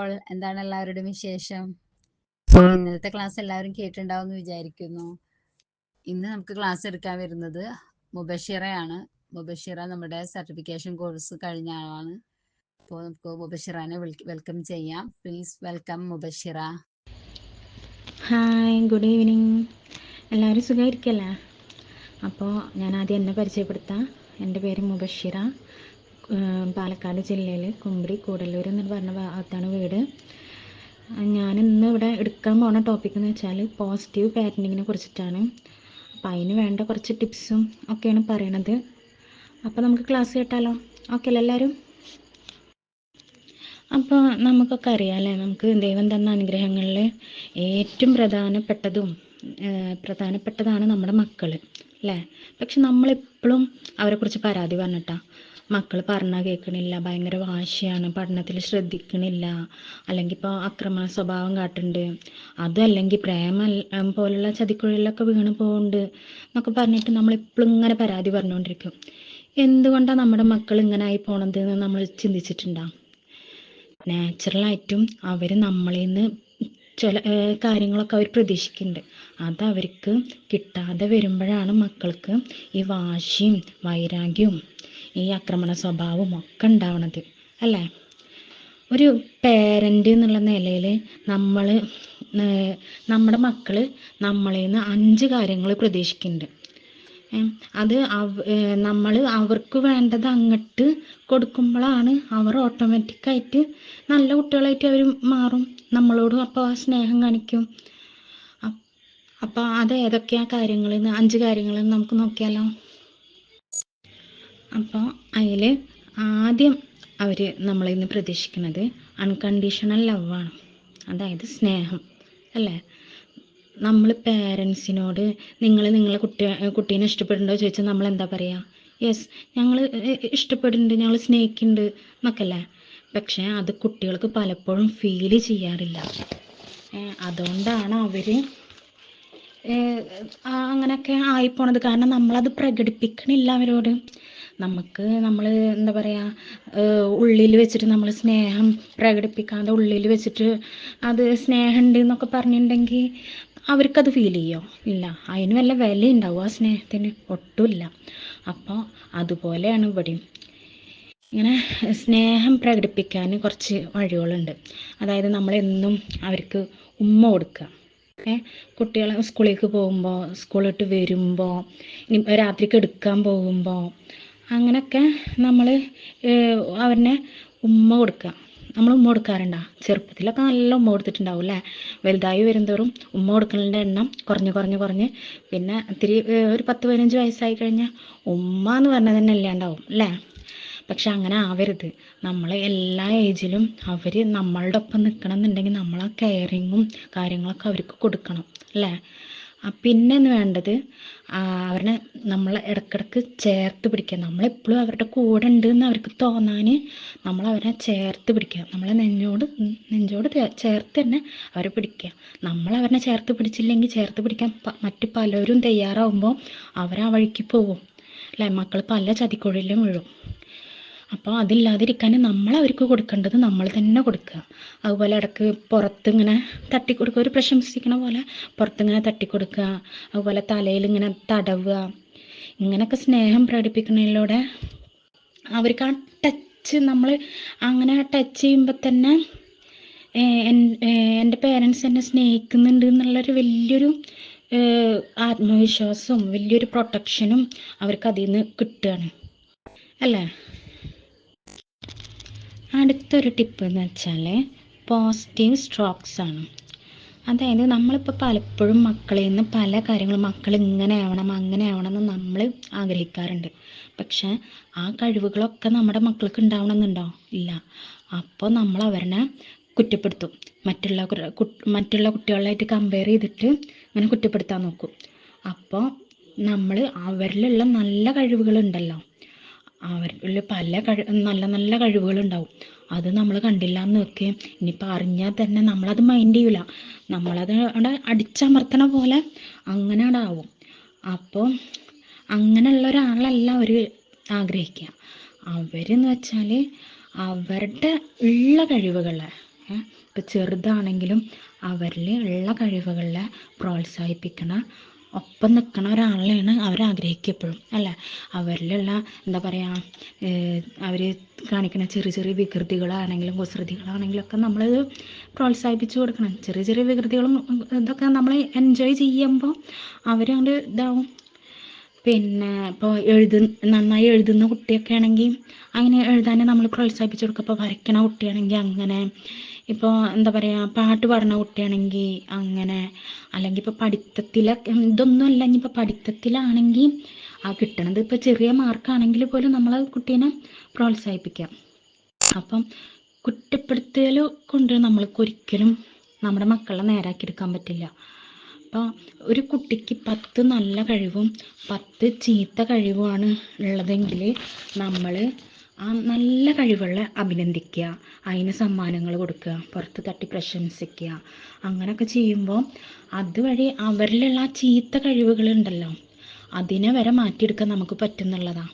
അപ്പോൾ എന്താണ് എല്ലാവരുടെയും വിശേഷം? ഇന്നത്തെ ക്ലാസ് എല്ലാവരും കേട്ടിട്ടുണ്ടാവും എന്ന് വിചാരിക്കുന്നു. ഇന്ന് നമുക്ക് ക്ലാസ് എടുക്കാൻ വരുന്നത് മുബഷിറയാണ്. മുബഷിറ നമ്മുടെ സർട്ടിഫിക്കേഷൻ കോഴ്സ് കഴിഞ്ഞ ആളാണ്. അപ്പോൾ നമുക്ക് മുബഷിറാനെ വെൽക്കം ചെയ്യാം. Please welcome Mubashira. Hi good evening. എല്ലാവരും സുഖമായിരിക്കല്ലേ? അപ്പോൾ ഞാൻ ആദ്യം എന്നെ പരിചയപ്പെടുത്താം. എന്റെ പേര് മുബഷിറ. പാലക്കാട് ജില്ലയിൽ കുമ്പിടി കൂടല്ലൂർ എന്ന് പറഞ്ഞ ഭാഗത്താണ് വീട്. ഞാൻ ഇന്ന് ഇവിടെ എടുക്കാൻ പോണ ടോപ്പിക് എന്ന് വെച്ചാൽ പോസിറ്റീവ് പാരന്റിങ്ങിനെ കുറിച്ചിട്ടാണ്. അപ്പോൾ അതിന് വേണ്ട കുറച്ച് ടിപ്സും ഒക്കെയാണ് പറയണത്. അപ്പോൾ നമുക്ക് ക്ലാസ് കേട്ടാലോ? ഓക്കെ എല്ലാവരും അപ്പോൾ നമുക്കൊക്കെ അറിയാമല്ലേ നമുക്ക് ദൈവം തന്ന അനുഗ്രഹങ്ങളിൽ ഏറ്റവും പ്രധാനപ്പെട്ടതും പ്രധാനപ്പെട്ടതാണ് നമ്മുടെ മക്കൾ അല്ലേ പക്ഷെ നമ്മളെപ്പോഴും അവരെക്കുറിച്ച് പരാതി പറഞ്ഞിട്ടാ. മക്കൾ പറഞ്ഞാൽ കേൾക്കണില്ല ഭയങ്കര വാശിയാണ് പഠനത്തിൽ ശ്രദ്ധിക്കണില്ല അല്ലെങ്കിൽ ഇപ്പോൾ അക്രമ സ്വഭാവം കാട്ടുണ്ട്. അതും അല്ലെങ്കിൽ പ്രേമ പോലുള്ള ചതിക്കുഴികളിലൊക്കെ വീണ് പോകുന്നുണ്ട് എന്നൊക്കെ പറഞ്ഞിട്ട് നമ്മൾ എപ്പോഴും ഇങ്ങനെ പരാതി പറഞ്ഞുകൊണ്ടിരിക്കും എന്തുകൊണ്ടാണ് നമ്മുടെ മക്കൾ ഇങ്ങനെ ആയി പോണത് എന്ന് നമ്മൾ ചിന്തിച്ചിട്ടുണ്ടോ? നാച്ചുറലായിട്ടും അവർ നമ്മളിൽ നിന്ന് ചില കാര്യങ്ങളൊക്കെ അവർ പ്രതീക്ഷിക്കുന്നുണ്ട്. അത് അവർക്ക് കിട്ടാതെ വരുമ്പോഴാണ് മക്കൾക്ക് ഈ വാശിയും വൈരാഗ്യവും ഈ ആക്രമണ സ്വഭാവവും ഒക്കെ ഉണ്ടാവണത് അല്ലേ? ഒരു പേരന്റ് എന്നുള്ള നിലയിൽ നമ്മൾ നമ്മുടെ മക്കൾ നമ്മളിൽ നിന്ന് അഞ്ച് കാര്യങ്ങൾ പ്രതീക്ഷിക്കുന്നുണ്ട്. അത് നമ്മൾ അവർക്ക് വേണ്ടത് അങ്ങോട്ട് കൊടുക്കുമ്പോഴാണ് അവർ ഓട്ടോമാറ്റിക്കായിട്ട് നല്ല കുട്ടികളായിട്ട് അവർ മാറും. നമ്മളോട് അപ്പോൾ ആ സ്നേഹം കാണിക്കും. അപ്പോൾ അത് ഏതൊക്കെയാ കാര്യങ്ങൾ അഞ്ച് കാര്യങ്ങൾ നമുക്ക് നോക്കിയാലോ. അപ്പോൾ അതിൽ ആദ്യം അവർ നമ്മളിൽ നിന്ന് പ്രതീക്ഷിക്കുന്നത് അൺകണ്ടീഷണൽ ലവാണ് അതായത് സ്നേഹം. അല്ലേ? നമ്മൾ പേരൻസിനോട് നിങ്ങൾ നിങ്ങളെ കുട്ടി കുട്ടീനെ ഇഷ്ടപ്പെടുന്നുണ്ടോ ചോദിച്ചാൽ നമ്മൾ എന്താ പറയുക യെസ് ഞങ്ങൾ ഇഷ്ടപ്പെടുന്നുണ്ട് ഞങ്ങൾ സ്നേഹിക്കുന്നുണ്ട് എന്നൊക്കെ അല്ലേ? പക്ഷേ അത് കുട്ടികൾക്ക് പലപ്പോഴും ഫീൽ ചെയ്യാറില്ല. അതുകൊണ്ടാണ് അവർ അങ്ങനെയൊക്കെ ആയിപ്പോണത്. കാരണം നമ്മളത് പ്രകടിപ്പിക്കണില്ല അവരോട്. നമുക്ക് നമ്മൾ എന്താ പറയുക ഉള്ളിൽ വെച്ചിട്ട് നമ്മൾ സ്നേഹം പ്രകടിപ്പിക്കാതെ ഉള്ളിൽ വെച്ചിട്ട് അത് സ്നേഹമുണ്ട് എന്നൊക്കെ പറഞ്ഞിട്ടുണ്ടെങ്കിൽ അവർക്കത് ഫീൽ ചെയ്യോ? ഇല്ല. അതിന് വല്ല വില ഉണ്ടാവും ആ സ്നേഹത്തിന്? ഒട്ടുമില്ല അപ്പോൾ അതുപോലെയാണ് ഇവിടെയും. ഇങ്ങനെ സ്നേഹം പ്രകടിപ്പിക്കാൻ കുറച്ച് വഴികളുണ്ട്. അതായത് നമ്മൾ എന്നും അവർക്ക് ഉമ്മ കൊടുക്കുക. ഏ കുട്ടികൾ സ്കൂളിലേക്ക് പോകുമ്പോൾ സ്കൂളിട്ട് വരുമ്പോൾ ഇനി രാത്രിക്ക് എടുക്കാൻ പോകുമ്പോൾ അങ്ങനെയൊക്കെ നമ്മൾ അവരെ ഉമ്മ കൊടുക്കുക. നമ്മൾ ഉമ്മ കൊടുക്കാറുണ്ടോ? ചെറുപ്പത്തിലൊക്കെ നല്ല ഉമ്മ കൊടുത്തിട്ടുണ്ടാവും അല്ലേ? വലുതായി വരുന്തോറും ഉമ്മ കൊടുക്കുന്നതിന്റെ എണ്ണം കുറഞ്ഞ് കുറഞ്ഞ് കുറഞ്ഞ് പിന്നെ ഇത്തിരി ഒരു പത്ത് പതിനഞ്ച് വയസ്സായി കഴിഞ്ഞാൽ ഉമ്മ എന്ന് പറഞ്ഞാൽ തന്നെ ഇല്ലാണ്ടാവും അല്ലേ? പക്ഷെ അങ്ങനെ ആവരുത്. നമ്മൾ എല്ലാ ഏജിലും അവർ നമ്മളുടെ ഒപ്പം നിൽക്കണം എന്നുണ്ടെങ്കിൽ നമ്മൾ ആ കെയറിങ്ങും കാര്യങ്ങളൊക്കെ അവർക്ക് കൊടുക്കണം അല്ലേ? പിന്നെ വേണ്ടത്? അവരെ നമ്മൾ ഇടക്കിടക്ക് ചേർത്ത് പിടിക്കുക. നമ്മളെപ്പോഴും അവരുടെ കൂടെ ഉണ്ട് എന്ന് അവർക്ക് തോന്നാൻ നമ്മൾ അവരെ ചേർത്ത് പിടിക്കുക. നമ്മളെ നെഞ്ചോട് നെഞ്ചോട് ചേർത്ത് തന്നെ അവരെ പിടിക്കുക. നമ്മൾ അവരെ ചേർത്ത് പിടിച്ചില്ലെങ്കിൽ ചേർത്ത് പിടിക്കാൻ മറ്റ് പലരും തയ്യാറാവുമ്പോൾ അവർ ആ വഴിക്ക് പോകും അല്ലേ? മക്കൾ പല ചതിക്കുഴിയിലും വീഴും. അപ്പോൾ അതില്ലാതിരിക്കാൻ നമ്മൾ അവർക്ക് കൊടുക്കേണ്ടത് നമ്മൾ തന്നെ കൊടുക്കുക. അതുപോലെ ഇടയ്ക്ക് പുറത്ത് ഇങ്ങനെ തട്ടി തട്ടിക്കൊടുക്കുക. ഒരു പ്രശംസിക്കണ പോലെ പുറത്ത് ഇങ്ങനെ തട്ടി തട്ടിക്കൊടുക്കുക. അതുപോലെ തലയിൽ ഇങ്ങനെ തടവുക. ഇങ്ങനെയൊക്കെ സ്നേഹം പ്രകടിപ്പിക്കുന്നതിലൂടെ അവർക്ക് ആ ടച്ച് നമ്മൾ അങ്ങനെ ടച്ച് ചെയ്യുമ്പോൾ തന്നെ എന്റെ പേരൻസ് എന്നെ സ്നേഹിക്കുന്നുണ്ട് എന്നുള്ളൊരു വലിയൊരു ആത്മവിശ്വാസവും വലിയൊരു പ്രൊട്ടക്ഷനും അവർക്ക് അതിൽ നിന്ന് കിട്ടുകയാണ്. അല്ലേ? അടുത്തൊരു ടിപ്പ് എന്ന് വെച്ചാൽ പോസിറ്റീവ് സ്ട്രോക്സ് ആണ്. അതായത് നമ്മളിപ്പോൾ പലപ്പോഴും മക്കളിൽ നിന്ന് പല കാര്യങ്ങളും മക്കൾ ഇങ്ങനെ ആവണം അങ്ങനെ ആവണം എന്ന് നമ്മൾ ആഗ്രഹിക്കാറുണ്ട്. പക്ഷെ ആ കഴിവുകളൊക്കെ നമ്മുടെ മക്കൾക്ക് ഉണ്ടാവണമെന്നുണ്ടോ? ഇല്ല. അപ്പോൾ നമ്മൾ അവരെ കുറ്റപ്പെടുത്തും. മറ്റുള്ള മറ്റുള്ള കുട്ടികളായിട്ട് കമ്പയർ ചെയ്തിട്ട് ഇങ്ങനെ കുറ്റപ്പെടുത്താൻ നോക്കും. അപ്പോൾ നമ്മൾ അവരിലുള്ള നല്ല കഴിവുകളുണ്ടല്ലോ. അവരിൽ പല കഴി നല്ല നല്ല കഴിവുകളുണ്ടാവും. അത് നമ്മൾ കണ്ടില്ല എന്ന് വെക്ക് ഇനിയിപ്പോൾ അറിഞ്ഞാൽ തന്നെ നമ്മളത് മൈൻഡ് ചെയ്യൂല. നമ്മളത് അവിടെ അടിച്ചമർത്തണ പോലെ അങ്ങനെ ആവും. അപ്പോൾ അങ്ങനെയുള്ള ഒരാളല്ല അവർ ആഗ്രഹിക്കുക അവരെന്ന് വെച്ചാൽ അവരുടെ ഉള്ള കഴിവുകളെ ഇപ്പം ചെറുതാണെങ്കിലും അവരിൽ ഉള്ള കഴിവുകളെ പ്രോത്സാഹിപ്പിക്കണ ഒപ്പം നിൽക്കണ ഒരാളെയാണ് അവർ ആഗ്രഹിക്കുക എപ്പോഴും അല്ലേ? അവരിലുള്ള എന്താ പറയുക അവർ കാണിക്കുന്ന ചെറിയ ചെറിയ വികൃതികളാണെങ്കിലും കുസൃതികളാണെങ്കിലും ഒക്കെ നമ്മളത് പ്രോത്സാഹിപ്പിച്ചു കൊടുക്കണം. ചെറിയ ചെറിയ വികൃതികളും ഇതൊക്കെ നമ്മൾ എൻജോയ് ചെയ്യുമ്പോൾ അവരങ്ങോട്ട് ഇതാവും. പിന്നെ ഇപ്പോൾ എഴുതു നന്നായി എഴുതുന്ന കുട്ടിയൊക്കെ ആണെങ്കിൽ അങ്ങനെ എഴുതാനെ നമ്മൾ പ്രോത്സാഹിപ്പിച്ചു കൊടുക്കുക ഇപ്പോൾ വരയ്ക്കണ കുട്ടിയാണെങ്കിൽ അങ്ങനെ ഇപ്പോൾ എന്താ പറയുക പാട്ട് പാടുന്ന കുട്ടിയാണെങ്കിൽ അങ്ങനെ അല്ലെങ്കിൽ ഇപ്പോൾ പഠിത്തത്തിലൊക്കെ ഇതൊന്നും അല്ല ഇനിയിപ്പോൾ പഠിത്തത്തിലാണെങ്കിൽ ആ കിട്ടണത് ഇപ്പോൾ ചെറിയ മാർക്കാണെങ്കിൽ പോലും നമ്മൾ കുട്ടീനെ പ്രോത്സാഹിപ്പിക്കാം. അപ്പം കുറ്റപ്പെടുത്തൽ കൊണ്ട് നമ്മൾക്ക് ഒരിക്കലും നമ്മുടെ മക്കളെ നേരാക്കി എടുക്കാൻ പറ്റില്ല. അപ്പോൾ ഒരു കുട്ടിക്ക് പത്ത് നല്ല കഴിവും പത്ത് ചീത്ത കഴിവുമാണ് ഉള്ളതെങ്കിൽ നമ്മൾ ആ നല്ല കഴിവുകളെ അഭിനന്ദിക്കുക അതിന് സമ്മാനങ്ങൾ കൊടുക്കുക പുറത്ത് തട്ടി പ്രശംസിക്കുക അങ്ങനെയൊക്കെ ചെയ്യുമ്പോൾ അതുവഴി അവരിലുള്ള ആ ചീത്ത കഴിവുകളുണ്ടല്ലോ അതിനെ വരെ മാറ്റിയെടുക്കാൻ നമുക്ക് പറ്റുന്നുള്ളതാണ്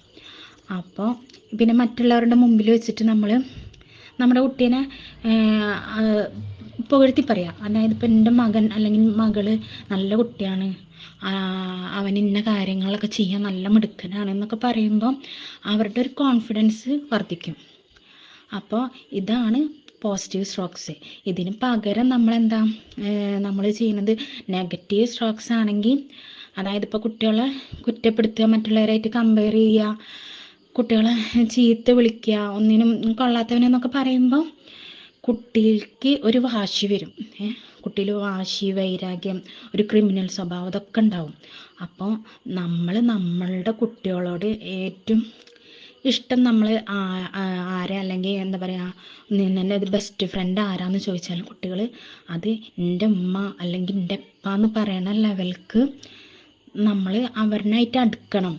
അപ്പോൾ പിന്നെ മറ്റുള്ളവരുടെ മുമ്പിൽ വെച്ചിട്ട് നമ്മൾ നമ്മുടെ കുട്ടീനെ പുകഴ്ത്തി പറയാം അതായത് ഇപ്പം എന്റെ മകൻ അല്ലെങ്കിൽ മകൾ നല്ല കുട്ടിയാണ്. അവൻ ഇന്ന കാര്യങ്ങളൊക്കെ ചെയ്യാൻ നല്ല മിടുക്കനാണ് എന്നൊക്കെ പറയുമ്പോൾ അവരുടെ ഒരു കോൺഫിഡൻസ് വർദ്ധിക്കും. അപ്പോൾ ഇതാണ് പോസിറ്റീവ് സ്ട്രോക്സ് ഇതിന് പകരം നമ്മളെന്താ നമ്മൾ ചെയ്യുന്നത് നെഗറ്റീവ് സ്ട്രോക്സ് ആണെങ്കിൽ അതായത് ഇപ്പോൾ കുട്ടികളെ കുറ്റപ്പെടുത്തുക മറ്റുള്ളവരായിട്ട് കമ്പയർ ചെയ്യുക കുട്ടികളെ ചീത്ത വിളിക്കുക ഒന്നിനും കൊള്ളാത്തവനെന്നൊക്കെ പറയുമ്പോൾ കുട്ടിക്ക് ഒരു വാശി വരും. കുട്ടിയിൽ വാശി വൈരാഗ്യം ഒരു ക്രിമിനൽ സ്വഭാവം ഇതൊക്കെ ഉണ്ടാവും. അപ്പോൾ നമ്മൾ നമ്മളുടെ കുട്ടികളോട് ഏറ്റവും ഇഷ്ടം നമ്മൾ ആരെ അല്ലെങ്കിൽ എന്താ പറയുക നിന്നെ ബെസ്റ്റ് ഫ്രണ്ട് ആരാന്ന് ചോദിച്ചാൽ കുട്ടികൾ അത് എന്റെ ഉമ്മ അല്ലെങ്കിൽ എന്റെ ഉപ്പ എന്ന് പറയണ ലെവൽക്ക് നമ്മൾ അവരിനായിട്ട് അടുക്കണം.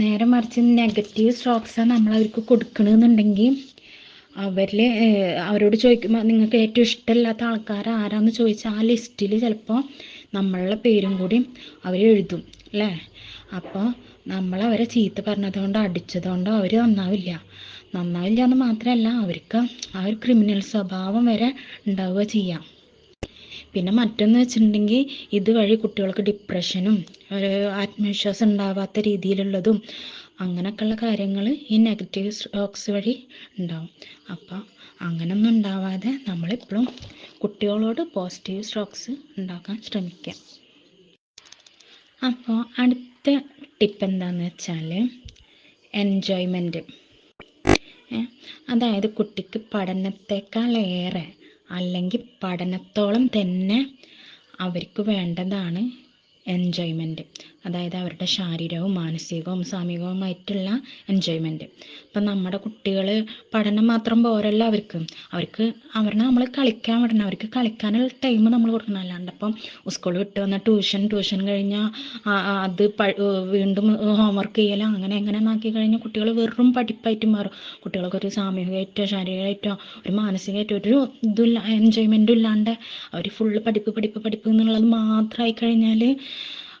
നേരെ മറിച്ച് നെഗറ്റീവ് സ്ട്രോക്സാണ് നമ്മൾ അവർക്ക് കൊടുക്കണമെന്നുണ്ടെങ്കിൽ അവരിൽ അവരോട് ചോദിക്കുമ്പോൾ നിങ്ങൾക്ക് ഏറ്റവും ഇഷ്ടമില്ലാത്ത ആൾക്കാർ ആരാന്ന് ചോദിച്ചാൽ ആ ലിസ്റ്റിൽ ചിലപ്പോൾ നമ്മളുടെ പേരും കൂടി അവർ എഴുതും അല്ലേ അപ്പോൾ നമ്മൾ അവരെ ചീത്ത പറഞ്ഞതുകൊണ്ടോ അടിച്ചതുകൊണ്ടോ അവർ നന്നാവില്ല. നന്നാവില്ല എന്ന് മാത്രമല്ല അവർക്ക് ആ ഒരു ക്രിമിനൽ സ്വഭാവം വരെ ഉണ്ടാവുക ചെയ്യാം. പിന്നെ മറ്റൊന്ന് വെച്ചിട്ടുണ്ടെങ്കിൽ ഇതുവഴി കുട്ടികൾക്ക് ഡിപ്രഷനും ഒരു ആത്മവിശ്വാസം ഉണ്ടാവാത്ത രീതിയിലുള്ളതും അങ്ങനെയൊക്കെയുള്ള കാര്യങ്ങൾ ഈ നെഗറ്റീവ് സ്ട്രോക്സ് വഴി ഉണ്ടാവും. അപ്പോൾ അങ്ങനൊന്നും ഉണ്ടാവാതെ നമ്മളെപ്പോഴും കുട്ടികളോട് പോസിറ്റീവ് സ്ട്രോക്സ് ഉണ്ടാക്കാൻ ശ്രമിക്കുക അപ്പോൾ അടുത്ത ടിപ്പ് എന്താണെന്ന് വെച്ചാൽ എൻജോയ്മെന്റ് അതായത് കുട്ടിക്ക് പഠനത്തെക്കാളേറെ അല്ലെങ്കിൽ പഠനത്തോളം തന്നെ അവർക്ക് വേണ്ടതാണ് എൻജോയ്മെന്റ് അതായത് അവരുടെ ശാരീരികവും മാനസികവും സാമൂഹികവുമായിട്ടുള്ള എൻജോയ്മെന്റ് ഇപ്പം നമ്മുടെ കുട്ടികൾ പഠനം മാത്രം പോരല്ല അവർക്ക്. അവർക്ക് അവരെ നമ്മൾ കളിക്കാൻ വിടണം. അവർക്ക് കളിക്കാനുള്ള ടൈം നമ്മൾ കൊടുക്കണം. അല്ലാണ്ട് അപ്പം സ്കൂൾ വിട്ട് വന്ന ട്യൂഷൻ ട്യൂഷൻ കഴിഞ്ഞാൽ അത് വീണ്ടും ഹോംവർക്ക് ചെയ്യല അങ്ങനെ എങ്ങനെ ആക്കി കഴിഞ്ഞാൽ കുട്ടികൾ വെറും പഠിപ്പായിട്ട് മാറും. കുട്ടികൾക്ക് ഒരു സാമൂഹികമായിട്ടോ ശാരീരികമായിട്ടോ ഒരു മാനസികമായിട്ടോ ഒരു ഇതില്ല എൻജോയ്മെന്റും ഇല്ലാണ്ട് അവർ ഫുള്ള് പഠിപ്പ് പഠിപ്പ് പഠിപ്പ് എന്നുള്ളത് മാത്രമായി കഴിഞ്ഞാൽ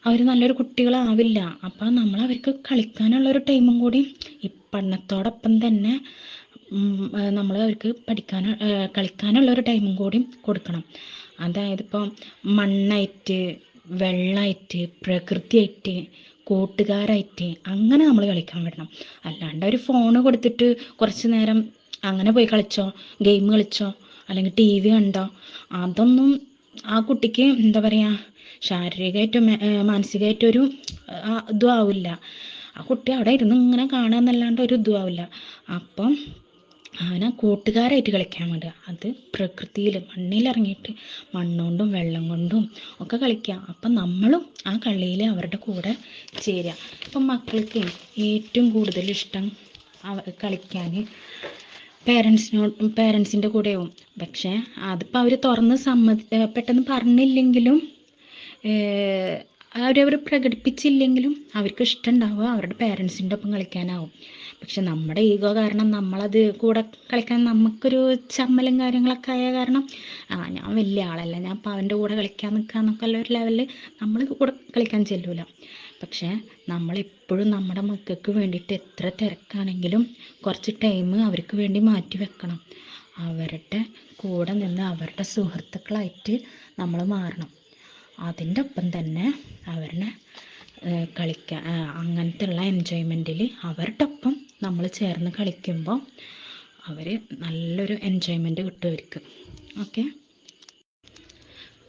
അവർ നല്ലൊരു കുട്ടികളാവില്ല. അപ്പം നമ്മൾ അവർക്ക് കളിക്കാനുള്ള ഒരു ടൈമും കൂടി ഈ പഠനത്തോടൊപ്പം തന്നെ നമ്മൾ അവർക്ക് പഠിക്കാൻ കളിക്കാനുള്ള ഒരു ടൈമും കൂടി കൊടുക്കണം. അതായത് ഇപ്പം മണ്ണായിട്ട് വെള്ളമായിട്ട് പ്രകൃതിയായിട്ട് കൂട്ടുകാരായിട്ട് അങ്ങനെ നമ്മൾ കളിക്കാൻ വിടണം. അല്ലാണ്ട് ഒരു ഫോണ് കൊടുത്തിട്ട് കുറച്ച് നേരം അങ്ങനെ പോയി കളിച്ചോ ഗെയിം കളിച്ചോ അല്ലെങ്കിൽ ടി വി കണ്ടോ അതൊന്നും ആ കുട്ടിക്ക് എന്താ പറയുക ശാരീരികമായിട്ടും മാനസികമായിട്ടും ഒരു ഇതും ആവില്ല ആ കുട്ടി അവിടെ ഇരുന്ന് ഇങ്ങനെ കാണുക എന്നല്ലാണ്ട് ഒരു ഇതും ആവില്ല അപ്പം അവനെ കൂട്ടുകാരായിട്ട് കളിക്കാൻ വേണ്ടി. അത് പ്രകൃതിയിൽ മണ്ണിലിറങ്ങിയിട്ട് മണ്ണുകൊണ്ടും വെള്ളം കൊണ്ടും ഒക്കെ കളിക്കാം അപ്പം നമ്മളും ആ കളിയിൽ അവരുടെ കൂടെ ചേരുക. അപ്പം മക്കൾക്ക് ഏറ്റവും കൂടുതൽ ഇഷ്ടം കളിക്കാൻ പേരൻസിനോട് പേരൻസിന്റെ കൂടെയാവും പക്ഷേ അതിപ്പോൾ അവർ തുറന്ന് സമ്മതി പെട്ടെന്ന് പറഞ്ഞില്ലെങ്കിലും അവരവർ പ്രകടിപ്പിച്ചില്ലെങ്കിലും അവർക്ക് ഇഷ്ടം ഉണ്ടാവുക അവരുടെ പേരൻസിന്റെ ഒപ്പം കളിക്കാനാവും. പക്ഷെ നമ്മുടെ ഈഗോ കാരണം നമ്മളത് കൂടെ കളിക്കാൻ നമുക്കൊരു ചമ്മലും കാര്യങ്ങളൊക്കെ ആയ കാരണം ആ ഞാൻ വലിയ ആളല്ല. ഞാൻ അപ്പം അവന്റെ കൂടെ കളിക്കാൻ നിൽക്കുക എന്നൊക്കെ ഉള്ള ഒരു ലെവലിൽ നമ്മൾ കൂടെ കളിക്കാൻ ചെല്ലൂല. പക്ഷേ നമ്മളെപ്പോഴും നമ്മുടെ മക്കൾക്ക് വേണ്ടിയിട്ട് എത്ര തിരക്കാണെങ്കിലും കുറച്ച് ടൈം അവർക്ക് വേണ്ടി മാറ്റി വെക്കണം. അവരുടെ കൂടെ നിന്ന് അവരുടെ സുഹൃത്തുക്കളായിട്ട് നമ്മൾ മാറണം. അതിന്റെ ഒപ്പം തന്നെ അവരുടെ കളിക്കാൻ അങ്ങനത്തെ ഉള്ള എൻജോയ്മെന്റിൽ അവരുടെ ഒപ്പം നമ്മൾ ചേർന്ന് കളിക്കുമ്പോൾ അവർ നല്ലൊരു എൻജോയ്മെന്റ് കിട്ടും അവർക്ക് ഓക്കെ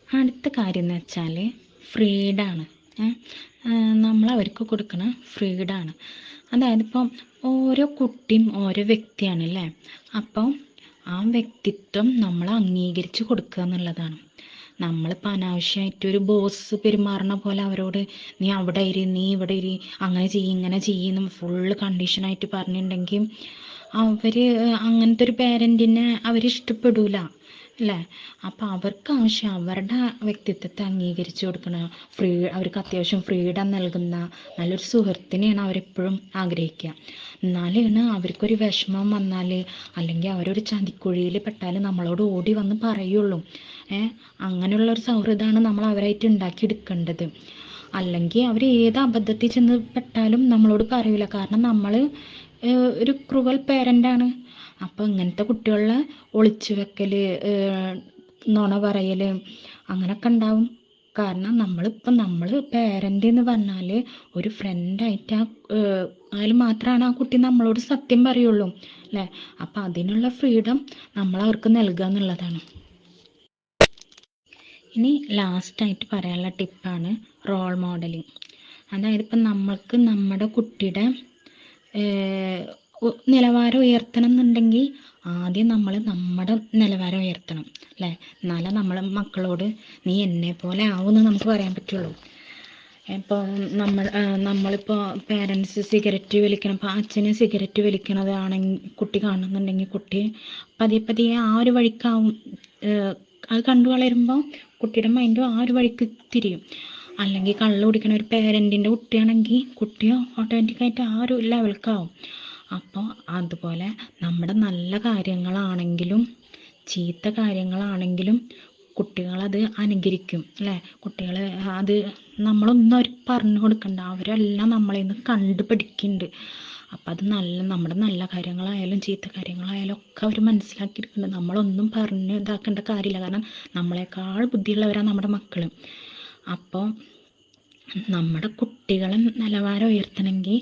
അടുത്ത കാര്യം എന്ന് വെച്ചാൽ ഫ്രീഡാണ് നമ്മൾ അവർക്ക് കൊടുക്കുന്ന ഫ്രീഡാണ് അതായത് ഇപ്പം ഓരോ കുട്ടിയും ഓരോ വ്യക്തിയാണ് അല്ലേ അപ്പം ആ വ്യക്തിത്വം നമ്മൾ അംഗീകരിച്ച് കൊടുക്കുക എന്നുള്ളതാണ്. നമ്മളിപ്പോൾ അനാവശ്യമായിട്ട് ഒരു ബോസ് പെരുമാറണ പോലെ അവരോട് നീ അവിടെ ഇരി നീ ഇവിടെ ഇരി അങ്ങനെ ചെയ്യ് ഇങ്ങനെ ചെയ്യുന്നു ഫുള്ള് കണ്ടീഷനായിട്ട് പറഞ്ഞിട്ടുണ്ടെങ്കിൽ അവർ അങ്ങനത്തെ ഒരു പേരന്റിനെ അവരിഷ്ടപ്പെടൂല അല്ലേ അപ്പോൾ അവർക്ക് ആവശ്യം അവരുടെ വ്യക്തിത്വത്തെ അംഗീകരിച്ചു കൊടുക്കണ ഫ്രീ അവർക്ക് അത്യാവശ്യം ഫ്രീഡം നൽകുന്ന നല്ലൊരു സുഹൃത്തിനെയാണ് അവരെപ്പോഴും ആഗ്രഹിക്കുക. എന്നാലാണ് അവർക്കൊരു വിഷമം വന്നാൽ അല്ലെങ്കിൽ അവരൊരു ചതിക്കുഴിയിൽ പെട്ടാൽ നമ്മളോട് ഓടി വന്ന് പറയുള്ളൂ. ഏ? അങ്ങനെയുള്ളൊരു സൗഹൃദമാണ് നമ്മൾ അവരായിട്ട് ഉണ്ടാക്കിയെടുക്കേണ്ടത്. അല്ലെങ്കിൽ അവർ ഏത് അബദ്ധത്തിൽ ചെന്ന് പെട്ടാലും നമ്മളോട് പറയില്ല കാരണം നമ്മൾ ഒരു ക്രൂവൽ പേരന്റാണ്. അപ്പോൾ ഇങ്ങനത്തെ കുട്ടികളെ ഒളിച്ചു വെക്കൽ നുണ പറയൽ അങ്ങനെയൊക്കെ ഉണ്ടാവും. കാരണം നമ്മളിപ്പം നമ്മൾ പേരന്റ് എന്ന് പറഞ്ഞാൽ ഒരു ഫ്രണ്ടായിട്ട് ആ അതിൽ മാത്രമാണ് ആ കുട്ടി നമ്മളോട് സത്യം പറയുള്ളൂ അല്ലേ? അപ്പം അതിനുള്ള ഫ്രീഡം നമ്മൾ അവർക്ക് നൽകുക എന്നുള്ളതാണ്. ഇനി ലാസ്റ്റായിട്ട് പറയാനുള്ള ടിപ്പാണ് റോൾ മോഡലിംഗ് അതായത് ഇപ്പം നമ്മൾക്ക് നമ്മുടെ കുട്ടിയുടെ നിലവാരം ഉയർത്തണം എന്നുണ്ടെങ്കിൽ ആദ്യം നമ്മൾ നമ്മുടെ നിലവാരം ഉയർത്തണം അല്ലേ? എന്നാലേ നമ്മൾ മക്കളോട് നീ എന്നെ പോലെ ആവുമെന്ന് നമുക്ക് പറയാൻ പറ്റുള്ളൂ. ഇപ്പോൾ നമ്മൾ നമ്മളിപ്പോൾ പേരൻസ് സിഗരറ്റ് വലിക്കണം ഇപ്പോൾ അച്ഛന് സിഗരറ്റ് വലിക്കണതാണെങ്കിൽ കുട്ടി കാണുന്നുണ്ടെങ്കിൽ കുട്ടി പതിയെ പതിയെ ആ ഒരു വഴിക്കാവും അത് കണ്ടു വളരുമ്പോൾ കുട്ടിയുടെ മൈൻഡും ആ ഒരു വഴിക്ക് തിരിയും. അല്ലെങ്കിൽ കള്ള് കുടിക്കണ ഒരു പേരന്റിന്റെ കുട്ടിയാണെങ്കിൽ കുട്ടിയോ ഓട്ടോമാറ്റിക്കായിട്ട് ആ ഒരു ലെവൽക്കാവും അപ്പോൾ അതുപോലെ നമ്മുടെ നല്ല കാര്യങ്ങളാണെങ്കിലും ചീത്ത കാര്യങ്ങളാണെങ്കിലും കുട്ടികളത് അനുകരിക്കും അല്ലേ? കുട്ടികൾ അത് നമ്മളൊന്നും അവർക്ക് പറഞ്ഞു കൊടുക്കണ്ട. അവരെല്ലാം നമ്മളിൽ നിന്ന് കണ്ടു പഠിക്കുന്നുണ്ട് അപ്പം അത് നല്ല നമ്മുടെ നല്ല കാര്യങ്ങളായാലും ചീത്ത കാര്യങ്ങളായാലും ഒക്കെ അവർ മനസ്സിലാക്കിയിരിക്കുന്നുണ്ട്. നമ്മളൊന്നും പറഞ്ഞ് ഇതാക്കേണ്ട കാര്യമില്ല. കാരണം നമ്മളെക്കാൾ ബുദ്ധിയുള്ളവരാണ് നമ്മുടെ മക്കൾ അപ്പോൾ നമ്മുടെ കുട്ടികളെ നിലവാരം ഉയർത്തണമെങ്കിൽ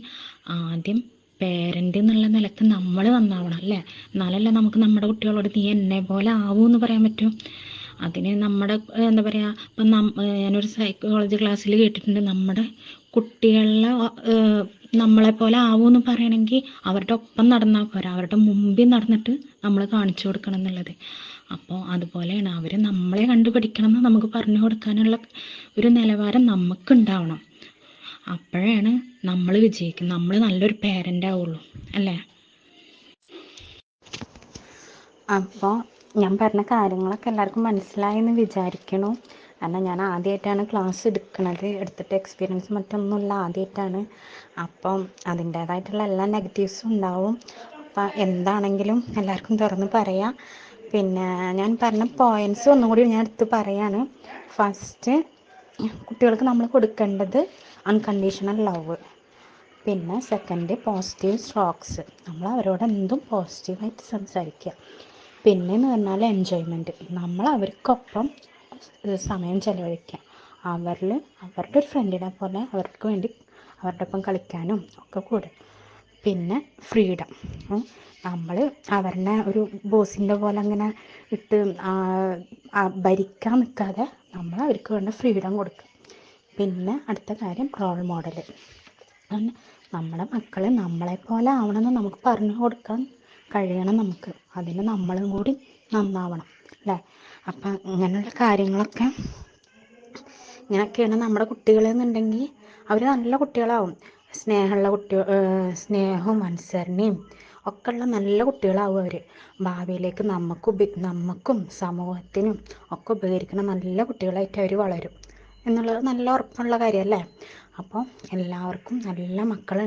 ആദ്യം പേരന്റ് എന്നുള്ള നിലയ്ക്ക് നമ്മൾ നന്നാവണം അല്ലേ? എന്നാലല്ലേ നമുക്ക് നമ്മുടെ കുട്ടികളോട് നീ എന്നെ പോലെ ആവൂ എന്ന് പറയാൻ പറ്റും. അതിന് നമ്മുടെ എന്താ പറയാ ഇപ്പം ഞാനൊരു സൈക്കോളജി ക്ലാസ്സിൽ കേട്ടിട്ടുണ്ട്. നമ്മുടെ കുട്ടികളെ നമ്മളെ പോലെ ആവുമെന്ന് പറയണമെങ്കിൽ അവരുടെ ഒപ്പം നടന്നാൽ പോരാ. അവരുടെ മുമ്പിൽ നടന്നിട്ട് നമ്മൾ കാണിച്ചു കൊടുക്കണം എന്നുള്ളത്. അപ്പോൾ അതുപോലെയാണ് അവർ നമ്മളെ കണ്ടുപിടിക്കണം എന്ന് നമുക്ക് പറഞ്ഞു കൊടുക്കാനുള്ള ഒരു നിലവാരം നമുക്കുണ്ടാവണം. അപ്പോഴാണ് നമ്മൾ വിജയിക്കുന്നത് നമ്മൾ നല്ലൊരു പേരന്റ് ആവുള്ളൂ അല്ലേ? അപ്പോൾ ഞാൻ പറഞ്ഞ കാര്യങ്ങളൊക്കെ എല്ലാവർക്കും മനസ്സിലായെന്ന് വിചാരിക്കണു. കാരണം ഞാൻ ആദ്യമായിട്ടാണ് ക്ലാസ് എടുക്കുന്നത് എടുത്തിട്ട് എക്സ്പീരിയൻസ് മറ്റൊന്നുമില്ല ആദ്യമായിട്ടാണ് അപ്പം അതിന്റേതായിട്ടുള്ള എല്ലാ നെഗറ്റീവ്സും ഉണ്ടാവും. അപ്പം എന്താണെങ്കിലും എല്ലാവർക്കും തുറന്ന് പറയാം. പിന്നെ ഞാൻ പറഞ്ഞ പോയിന്റ്സ് ഒന്നുകൂടി ഞാൻ എടുത്ത് പറയാണ്. ഫസ്റ്റ് കുട്ടികൾക്ക് നമ്മൾ കൊടുക്കേണ്ടത് അൺകണ്ടീഷണൽ ലവ് പിന്നെ സെക്കൻഡ് പോസിറ്റീവ് സ്ട്രോക്സ് നമ്മൾ അവരോട് എന്തും പോസിറ്റീവായിട്ട് സംസാരിക്കുക. പിന്നെ എന്ന് പറഞ്ഞാൽ എൻജോയ്മെന്റ് നമ്മൾ അവർക്കൊപ്പം സമയം ചെലവഴിക്കുക. അവരിൽ അവരുടെ ഒരു ഫ്രണ്ടിനെ പോലെ അവർക്ക് വേണ്ടി അവരുടെ ഒപ്പം കളിക്കാനും ഒക്കെ കൂടെ. പിന്നെ ഫ്രീഡം നമ്മൾ അവരുടെ ഒരു ബോസിന്റെ പോലെ അങ്ങനെ ഇട്ട് ഭരിക്കാൻ നിൽക്കാതെ നമ്മൾ അവർക്ക് വേണ്ട ഫ്രീഡം കൊടുക്കുക. പിന്നെ അടുത്ത കാര്യം റോൾ മോഡൽ നമ്മുടെ മക്കൾ നമ്മളെപ്പോലെ ആവണമെന്ന് നമുക്ക് പറഞ്ഞു കൊടുക്കാൻ കഴിയണം നമുക്ക്. അതിന് നമ്മളും കൂടി നന്നാവണം അല്ലേ? അപ്പം ഇങ്ങനെയുള്ള കാര്യങ്ങളൊക്കെ ഇങ്ങനെയൊക്കെയാണ് നമ്മുടെ കുട്ടികളെന്നുണ്ടെങ്കിൽ അവർ നല്ല കുട്ടികളാവും. സ്നേഹമുള്ള കുട്ടി സ്നേഹവും അനുസരണയും ഒക്കെ ഉള്ള നല്ല കുട്ടികളാവും അവർ ഭാവിയിലേക്ക് നമുക്ക് ഉപ നമുക്കും സമൂഹത്തിനും ഒക്കെ ഉപകരിക്കുന്ന നല്ല കുട്ടികളായിട്ട് അവർ വളരും. എന്നുള്ളത് നല്ല ഉറപ്പുള്ള കാര്യമല്ലേ? അപ്പോൾ എല്ലാവർക്കും നല്ല മക്കൾ